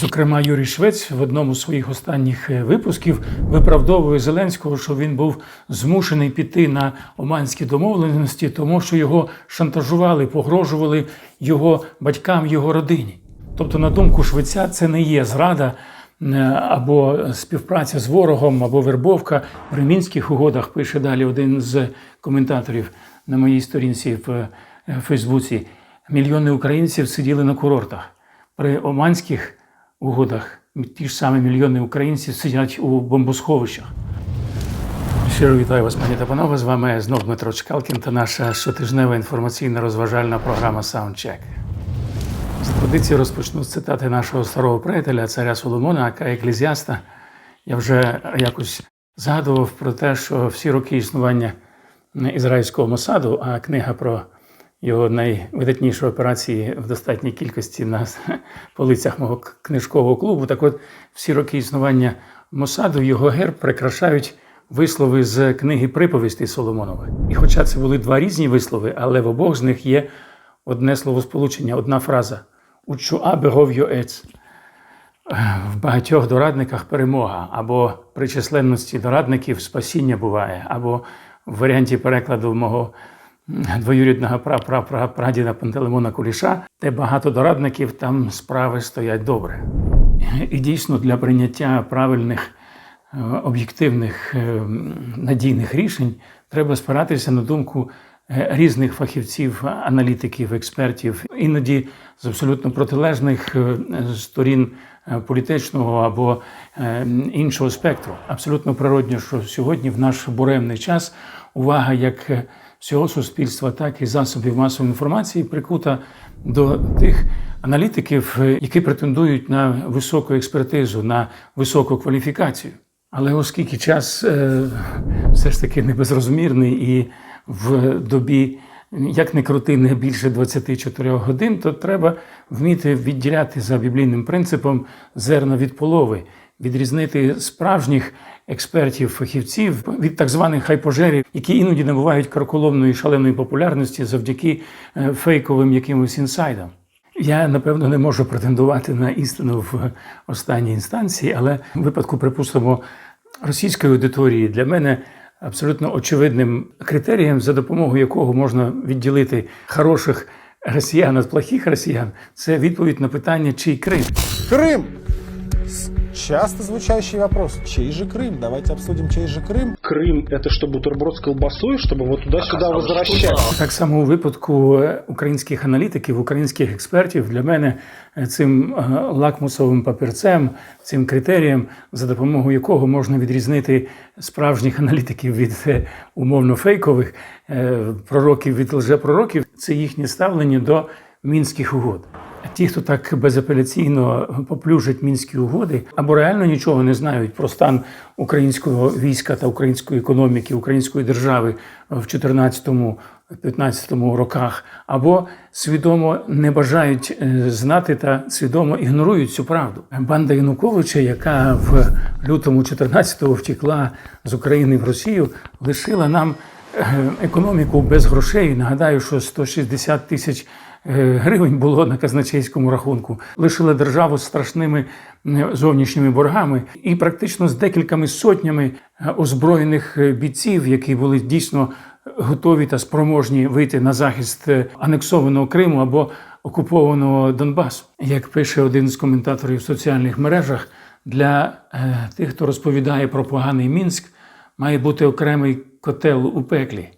Зокрема, Юрій Швець в одному з своїх останніх е, випусків виправдовує Зеленського, що він був змушений піти на оманські домовленості, тому що його шантажували, погрожували його батькам, його родині. Тобто, на думку Швеця, це не є зрада е, або співпраця з ворогом, або вербовка. При мінських угодах пише далі один з коментаторів на моїй сторінці в е, Фейсбуці. Мільйони українців сиділи на курортах. При оманських угодах ті ж самі мільйони українців сидять у бомбосховищах. Щиро вітаю вас, пані та панове. З вами знов Дмитро Чкалкін та наша щотижнева інформаційна розважальна програма Soundcheck. З традиції розпочну з цитати нашого старого приятеля, царя Соломона, ака еклезіаста. Я вже якось згадував про те, що всі роки існування ізраїльського Мосаду, а книга про його найвидатніші операції в достатній кількості на полицях мого книжкового клубу. Так от, всі роки існування Мосаду його герб прикрашають вислови з книги приповістей Соломонова. І хоча це були два різні вислови, але в обох з них є одне словосполучення, одна фраза Учуа бегов. В багатьох дорадниках перемога, або при численності дорадників спасіння буває, або в варіанті перекладу мого двоюрідного прадіда Пантелеймона Куліша, де багато дорадників, там справи стоять добре. І дійсно для прийняття правильних, е, об'єктивних, е, надійних рішень треба спиратися на думку е, різних фахівців, аналітиків, експертів, іноді з абсолютно протилежних сторін політичного або іншого спектру. Абсолютно природньо, що сьогодні, в наш буремний час, увага як всього суспільства, так і засобів масової інформації прикута до тих аналітиків, е, які претендують на високу експертизу, на високу кваліфікацію. Але оскільки час е, все ж таки не безрозмірний і в добі, як не крути, не більше 24 годин, то треба вміти відділяти за біблійним принципом зерно від полови, відрізнити справжніх експертів, фахівців від так званих хайпожерів, які іноді набувають карколомної шаленої популярності завдяки е, фейковим якимось інсайдам. Я напевно не можу претендувати на істину в останній інстанції, але в випадку, припустимо, російської аудиторії для мене абсолютно очевидним критерієм, за допомогою якого можна відділити хороших росіян від плохих росіян, це відповідь на питання, чий Крим. Крым! С- Часто звучащий вопрос. Чей же Крым? Давайте обсудим, чей же Крым. Крым это что, бутерброд с колбасой, чтобы вот туда-сюда возвращать? Так само у випадку е, українських аналітиків, українських експертів для мене е, цим е, лакмусовим папірцем, цим критерієм, за допомогою якого можна відрізнити справжніх аналітиків від е, умовно фейкових е, пророків від лжепророків, це їхнє ставлення до мінських угод. Ті, хто так безапеляційно поплюжать мінські угоди, або реально нічого не знають про стан українського війська та української економіки, української держави в 14-15 роках, або свідомо не бажають е, знати та свідомо ігнорують цю правду. Банда Януковича, яка в лютому 14-го втекла з України в Росію, лишила нам е, економіку без грошей. Нагадаю, що 160 тисяч гривень було на казначейському рахунку. Лишила державу з страшними е, зовнішніми боргами і практично з декількома сотнями е, озброєних е, бійців, які були дійсно готові та спроможні вийти на захист е, анексованого Криму або окупованого Донбасу. Як пише один з коментаторів в соціальних мережах, для е, тих, хто розповідає про поганий Мінськ, має бути окремий котел у пеклі.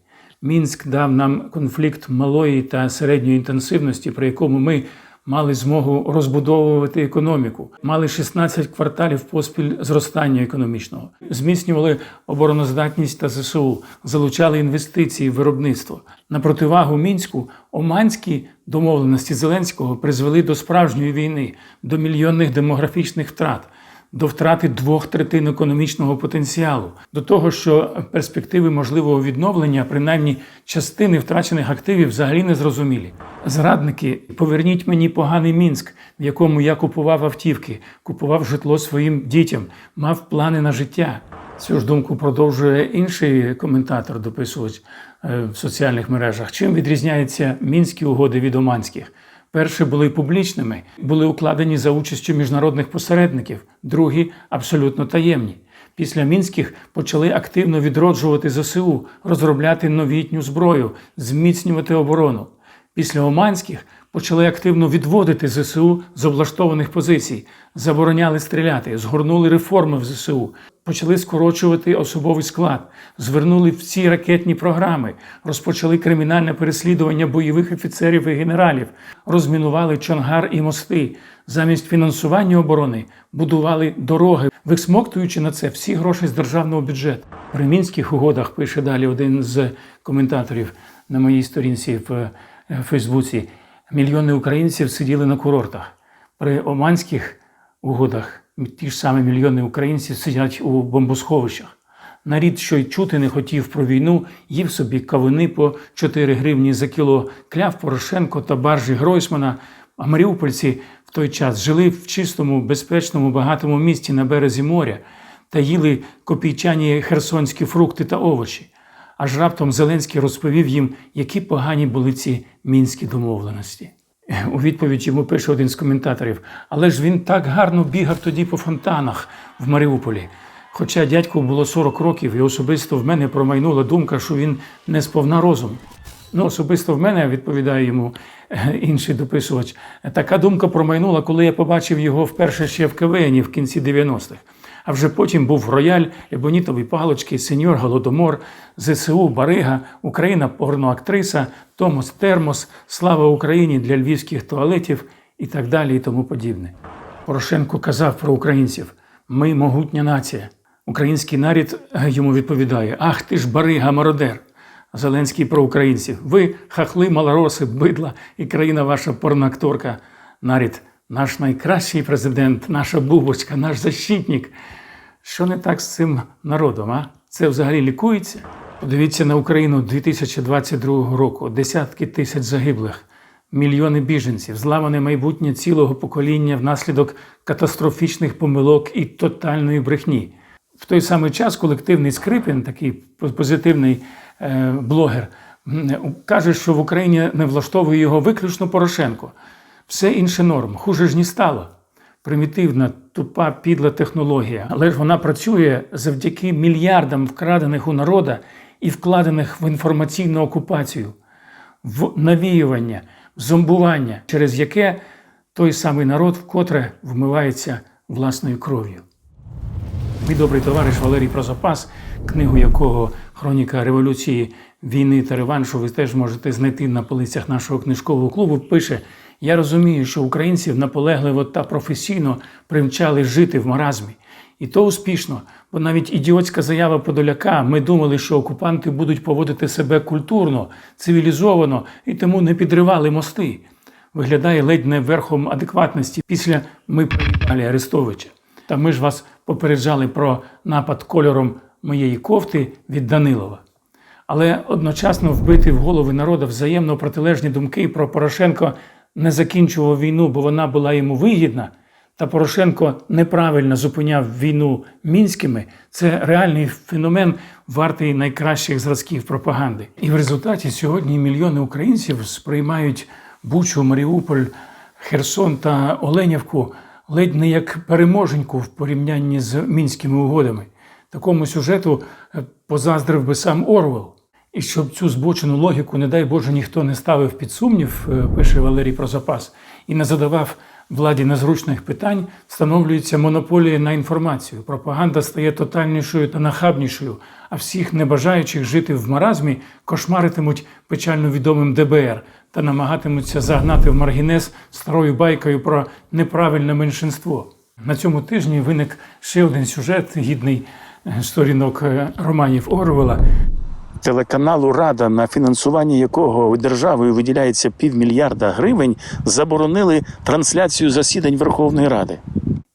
Мінськ дав нам конфлікт малої та середньої інтенсивності, при якому ми мали змогу розбудовувати економіку, мали 16 кварталів поспіль зростання економічного, зміцнювали обороноздатність та ЗСУ, залучали інвестиції в виробництво. На противагу мінську оманські домовленості Зеленського призвели до справжньої війни, до мільйонних демографічних втрат до втрати двох третин економічного потенціалу, до того, що перспективи можливого відновлення, принаймні частини втрачених активів, взагалі не зрозумілі. Зрадники, поверніть мені поганий мінськ, в якому я купував автівки, купував житло своїм дітям, мав плани на життя. Цю ж думку продовжує інший коментатор, дописувач е, в соціальних мережах. Чим відрізняються мінські угоди від оманських? Перші були публічними, були укладені за участю міжнародних посередників, другі абсолютно таємні. Після мінських почали активно відроджувати ЗСУ, розробляти новітню зброю, зміцнювати оборону. Після Оманських почали активно відводити ЗСУ з облаштованих позицій, забороняли стріляти, згорнули реформи в ЗСУ, почали скорочувати особовий склад, звернули всі ракетні програми, розпочали кримінальне переслідування бойових офіцерів і генералів, розмінували Чонгар і мости. Замість фінансування оборони будували дороги, висмоктуючи на це всі гроші з державного бюджету. При мінських угодах пише далі один з коментаторів на моїй сторінці в е, Фейсбуці. Мільйони українців сиділи на курортах. При оманських угодах ті ж самі мільйони українців сидять у бомбосховищах. Нарід, що й чути не хотів про війну, їв собі кавуни по 4 гривні за кіло, кляв Порошенко та баржі Гройсмана. А маріупольці в той час жили в чистому, безпечному, багатому місті на березі моря та їли копійчані херсонські фрукти та овочі. Аж раптом Зеленський розповів їм, які погані були ці мінські домовленості. У відповідь йому пише один з коментаторів: але ж він так гарно бігав тоді по фонтанах в Маріуполі. Хоча дядьку було 40 років, і особисто в мене промайнула думка, що він не сповна розум. Ну, особисто в мене відповідає йому е, інший дописувач. Така думка промайнула, коли я побачив його вперше ще в КВНі в кінці 90-х. А вже потім був рояль, ебонітові палочки, сеньор Голодомор, ЗСУ, Барига, Україна порноактриса, Томос Термос, Слава Україні для львівських туалетів і так далі, і тому подібне. Порошенко казав про українців: ми могутня нація. Український нарід йому відповідає: Ах ти ж барига, мародер. Зеленський про українців. Ви хахли, малороси, бидла і країна ваша порноакторка. Нарід, наш найкращий президент, наша бубочка, наш защитник. Що не так з цим народом? А це взагалі лікується? Подивіться на Україну 2022 року: десятки тисяч загиблих, мільйони біженців, зламане майбутнє цілого покоління внаслідок катастрофічних помилок і тотальної брехні. В той самий час колективний Скрипін, такий позитивний е, блогер, каже, що в Україні не влаштовує його виключно Порошенко. Все інше норм, хуже ж ні стало. Примітивна, тупа, підла технологія. Але ж вона працює завдяки мільярдам вкрадених у народа і вкладених в інформаційну окупацію, в навіювання, в зомбування, через яке той самий народ вкотре вмивається власною кров'ю. Мій добрий товариш Валерій Прозапас, книгу якого Хроніка революції війни та реваншу ви теж можете знайти на полицях нашого книжкового клубу. Пише: Я розумію, що українців наполегливо та професійно примчали жити в маразмі. І то успішно, бо навіть ідіотська заява Подоляка, ми думали, що окупанти будуть поводити себе культурно, цивілізовано і тому не підривали мости. Виглядає ледь не верхом адекватності після ми приїхали Арестовича. Та ми ж вас попереджали про напад кольором моєї кофти від Данилова. Але одночасно вбити в голови народу взаємно протилежні думки про Порошенко не закінчував війну, бо вона була йому вигідна. Та Порошенко неправильно зупиняв війну мінськими. Це реальний феномен, вартий найкращих зразків пропаганди. І в результаті сьогодні мільйони українців сприймають Бучу, Маріуполь, Херсон та Оленівку ледь не як переможеньку в порівнянні з мінськими угодами. Такому сюжету е, позаздрив би сам Орвел. І щоб цю збочену логіку, не дай Боже, ніхто не ставив під сумнів, е, пише Валерій Прозапас, і не задавав владі незручних питань, встановлюється монополія на інформацію. Пропаганда стає тотальнішою та нахабнішою, а всіх небажаючих жити в маразмі кошмаритимуть печально відомим ДБР та намагатимуться загнати в маргінез старою байкою про неправильне меншинство. На цьому тижні виник ще один сюжет, гідний е, сторінок е, романів Орвела. Телеканалу Рада, на фінансування якого державою виділяється півмільярда гривень, заборонили трансляцію засідань Верховної Ради.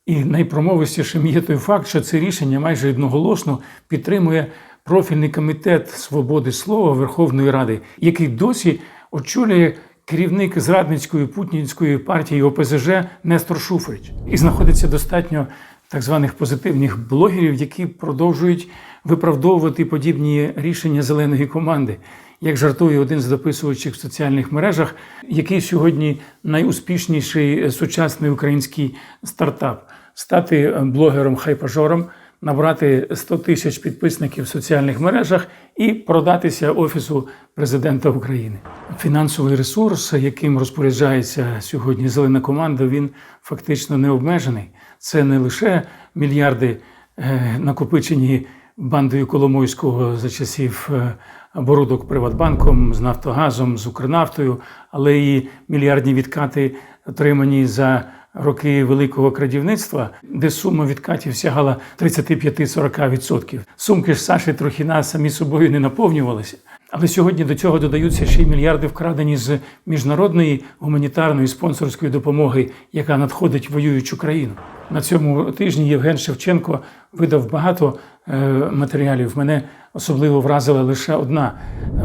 І найпромовистішим є той факт, що це рішення майже одноголосно підтримує профільний комітет свободи слова Верховної Ради, який досі очолює керівник зрадницької путінської партії ОПЗЖ Нестор Шуфрич. І знаходиться достатньо так званих позитивних блогерів, які продовжують виправдовувати подібні рішення зеленої команди. Як жартує один з дописувачів в соціальних мережах, який сьогодні найуспішніший сучасний український стартап стати е, блогером-хайпажором, набрати 100 тисяч підписників в соціальних мережах і продатися офісу президента України. Фінансовий ресурс, яким розпоряджається сьогодні зелена команда, він фактично не обмежений. Це не лише мільярди е, накопичені бандою Коломойського за часів е, оборудок Приватбанком з Нафтогазом, з Укрнафтою, але і мільярдні відкати, отримані за роки великого крадівництва, де сума відкатів сягала 35-40%. Сумки ж Саші Трохіна самі собою не наповнювалися. Але сьогодні до цього додаються ще й мільярди вкрадені з міжнародної гуманітарної спонсорської допомоги, яка надходить воюючу країну. На цьому тижні Євген Шевченко видав багато е, матеріалів. Мене особливо вразила лише одна,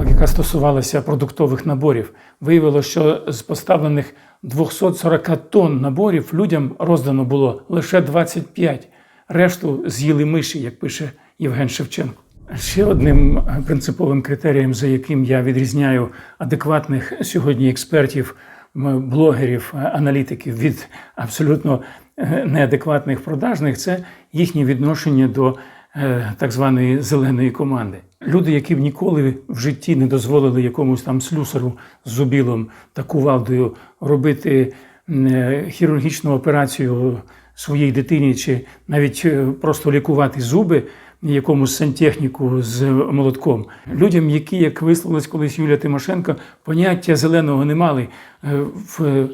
яка стосувалася продуктових наборів. Виявилося, що з поставлених 240 тонн наборів людям роздано було лише 25. Решту з'їли миші, як пише Євген Шевченко. Ще одним принциповим критерієм, за яким я відрізняю адекватних сьогодні експертів, блогерів, аналітиків від абсолютно е, неадекватних продажних, це їхнє відношення до е, так званої зеленої команди. Люди, які б ніколи в житті не дозволили якомусь там слюсару з зубілом та кувалдою робити е, хірургічну операцію своїй дитині, чи навіть просто лікувати зуби якомусь сантехніку з молотком. Людям, які, як висловилась колись Юлія Тимошенко, поняття зеленого не мали е, в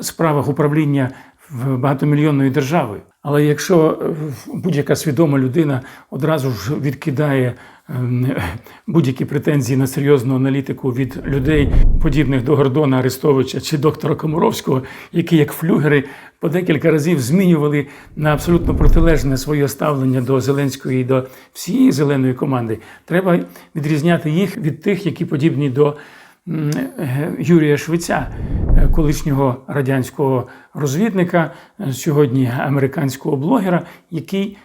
справах управління в багатомільйонної держави. Але якщо е, будь-яка свідома людина одразу ж відкидає будь-які претензії на серйозну аналітику від людей, подібних до Гордона Арестовича чи доктора Комаровського, які як флюгери по декілька разів змінювали на абсолютно протилежне своє ставлення до Зеленської і до всієї зеленої команди, треба відрізняти їх від тих, які подібні до е, Юрія Швеця, е, колишнього радянського розвідника, е, сьогодні американського блогера, який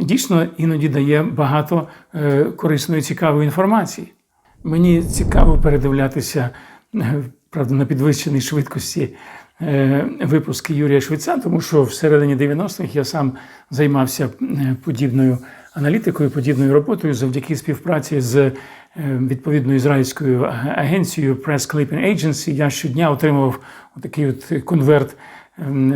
дійсно іноді дає багато е, корисної цікавої інформації. Мені цікаво передивлятися, е, правда, на підвищеній швидкості е, випуски Юрія Швеця, тому що всередині 90-х я сам займався подібною аналітикою, подібною роботою завдяки співпраці з відповідною ізраїльською агенцією Press Clipping Agency. Я щодня отримував такий от конверт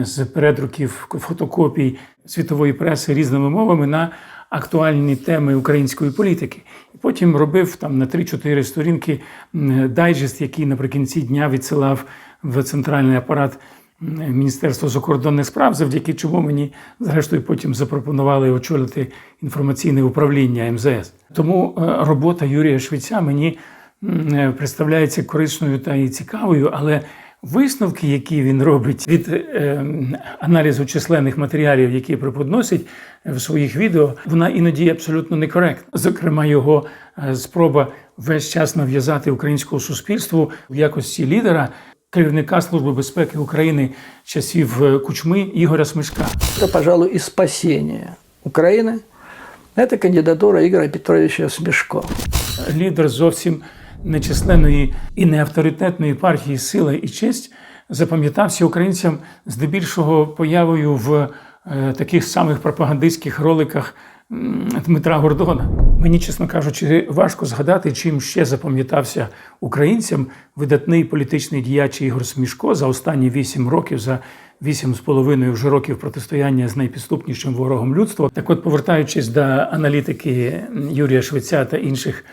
з передруків фотокопій світової преси різними мовами на актуальні теми української політики. І потім робив там на 3-4 сторінки дайджест, який наприкінці дня відсилав в центральний апарат Міністерства закордонних справ, завдяки чому мені, зрештою, потім запропонували очолити інформаційне управління МЗС. Тому е, робота Юрія Швеця мені е, представляється корисною та і цікавою, але висновки, які він робить від е, аналізу численних матеріалів, які преподносить в своїх відео, вона іноді абсолютно некоректна. Зокрема, його е, спроба весь час нав'язати українському суспільству в якості лідера. Керівника Служби безпеки України часів е, Кучми Ігоря Смишка. Это, пожалуй, и спасение Украины. Это кандидатура Игоря Петровича Смешко. лідер зовсім нечисленної і неавторитетної партії Сила і честь запам'ятався українцям здебільшого появою в е, таких самих пропагандистських роликах Дмитра Гордона. Мені, чесно кажучи, важко згадати, чим ще запам'ятався українцям видатний політичний діяч Ігор Смішко за останні вісім років, за вісім з половиною вже років протистояння з найпідступнішим ворогом людства. Так от, повертаючись до аналітики Юрія Швеця та інших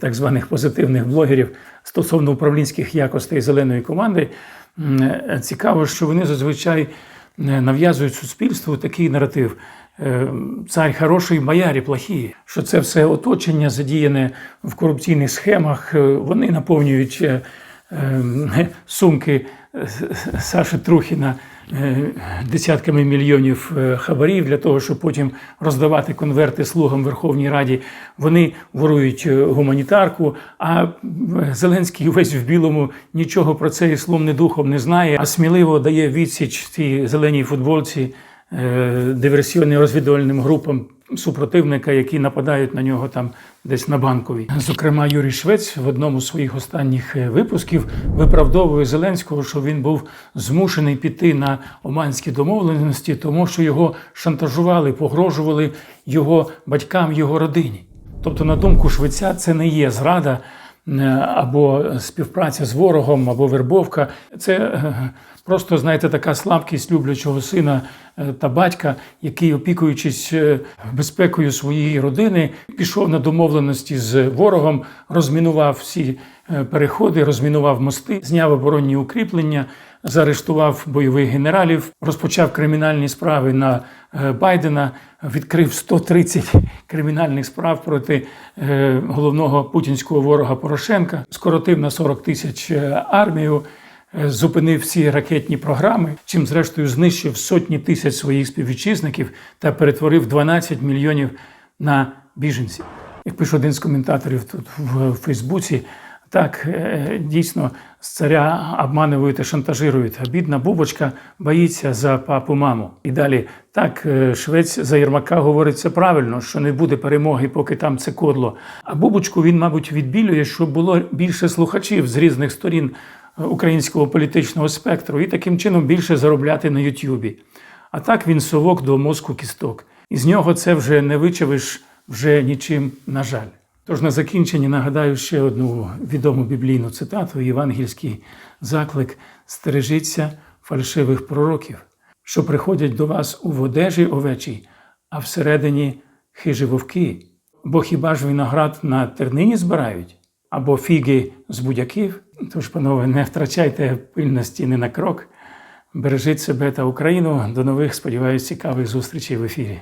так званих позитивних блогерів стосовно управлінських якостей зеленої команди, е, цікаво, що вони зазвичай е, нав'язують суспільству такий наратив. е, Цар хороший, боярі плохі. Що це все оточення задіяне в корупційних схемах. е, Вони наповнюють е, е, сумки е, Саші Трухіна е, десятками мільйонів е, хабарів для того, щоб потім роздавати конверти слугам Верховній Раді. Вони ворують е, гуманітарку. А е, Зеленський весь в білому нічого про це і слом духом не знає, а сміливо дає відсіч цій зеленій футболці е, диверсійно-розвідувальним групам супротивника, які нападають на нього там десь на банковій. Зокрема, Юрій Швець в одному з своїх останніх е, випусків виправдовує Зеленського, що він був змушений піти на оманські домовленості, тому що його шантажували, погрожували його батькам, його родині. Тобто, на думку Швеця, це не є зрада е, або співпраця з ворогом, або вербовка. Це е, просто, знаєте, така слабкість люблячого сина е, та батька, який, опікуючись е, безпекою своєї родини, пішов на домовленості з ворогом, розмінував всі е, переходи, розмінував мости, зняв оборонні укріплення, заарештував бойових генералів, розпочав кримінальні справи на е, Байдена, відкрив 130 кримінальних справ проти е, головного путінського ворога Порошенка, скоротив на 40 тисяч е, армію. Зупинив всі ракетні програми, чим зрештою знищив сотні тисяч своїх співвітчизників та перетворив 12 мільйонів на біженців. Як пише один з коментаторів тут в Фейсбуці, так е, дійсно з царя обманують і шантажують. А бідна бубочка боїться за папу маму. І далі так е, швець за Єрмака говорить це правильно, що не буде перемоги, поки там це кодло. А бубочку він, мабуть, відбілює, щоб було більше слухачів з різних сторін е, українського політичного спектру, і таким чином більше заробляти на Ютюбі. А так він совок до мозку кісток. І з нього це вже не вичавиш вже нічим, на жаль. Тож на закінчення нагадаю ще одну відому біблійну цитату, євангельський заклик «Стережіться фальшивих пророків, що приходять до вас у одежі овечій, а всередині хижі вовки. Бо хіба ж виноград на тернині збирають, або фіги з будяків? Тож, панове, не втрачайте пильності ні на крок. Бережіть себе та Україну. До нових, сподіваюся, цікавих зустрічей в ефірі.